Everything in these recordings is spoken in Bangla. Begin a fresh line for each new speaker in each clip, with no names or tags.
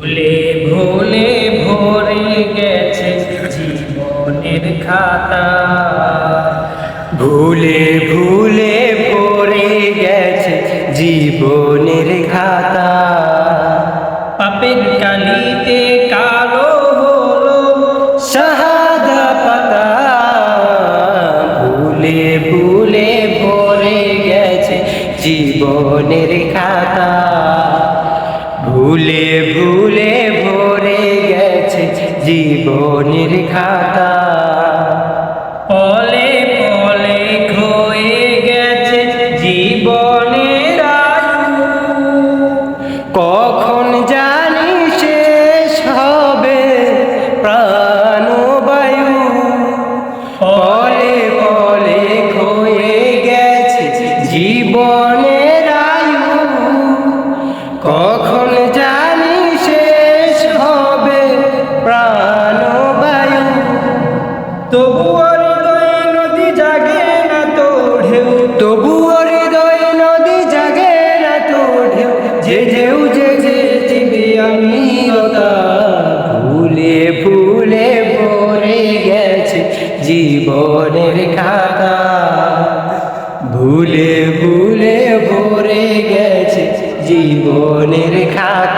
ভুলে ভুলে ভরে গেছে জীবনের খাতা।
ভুলে ভুলে ভরে গেছে জীবনের খাতা।
পাপের কালিতে কালো হলো
শাহাদা পাতা। ভুলে ভুলে ভরে গেছে জীবনের খাতা। ভুলে ভুলে ভরে গেছে জীবনের খাতা।
পলে পলে ক্ষয়ে গেছে জীবনের আয়ু।
কখন জানি শেষ হবে প্রাণবায়ু। পলে পলে ক্ষয়ে গেছে জীবনের
তবুও হৃদয়ে নদী তো ঢেউ।
তবুও হৃদয় নদী তো ঢেউ। যে ঢেউ, যে যে চিবে আমি ভুলে ভুলে ভরে গেছে জীবনের খাতা। ভুলে ভুলে ভরে গেছে জীবনের খাতা।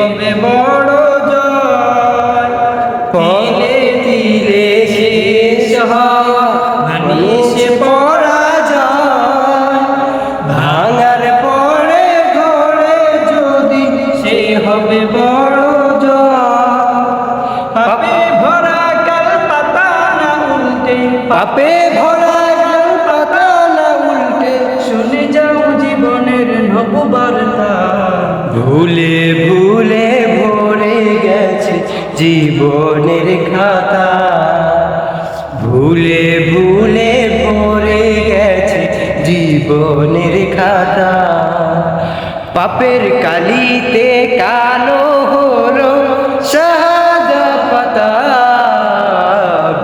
হবে বড় জয়।
পলে দিলে শেষ মানিস পরাজয়। ভাঙার পরে ঘরে যদি
সে হবে বড় পাপে ভরা পাতা না উল্টে, শুনে যাও জীবনের নববার্তা।
ভুলে জীবনের খাতা ভুলে ভুলে ভরে গেছে জীবনের খাতা। পাপের কালিতে কালো হলো শাহাদা পাতা।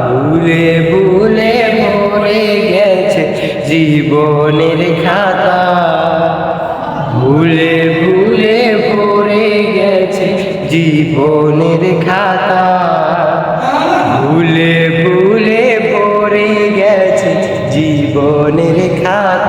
ভুলে ভুলে ভরে গেছে জীবনের খাতা। ভুলে ভুলে জীবনের খাতা ভুলে ভুলে পড়ে গেছে জীবনের খাতা।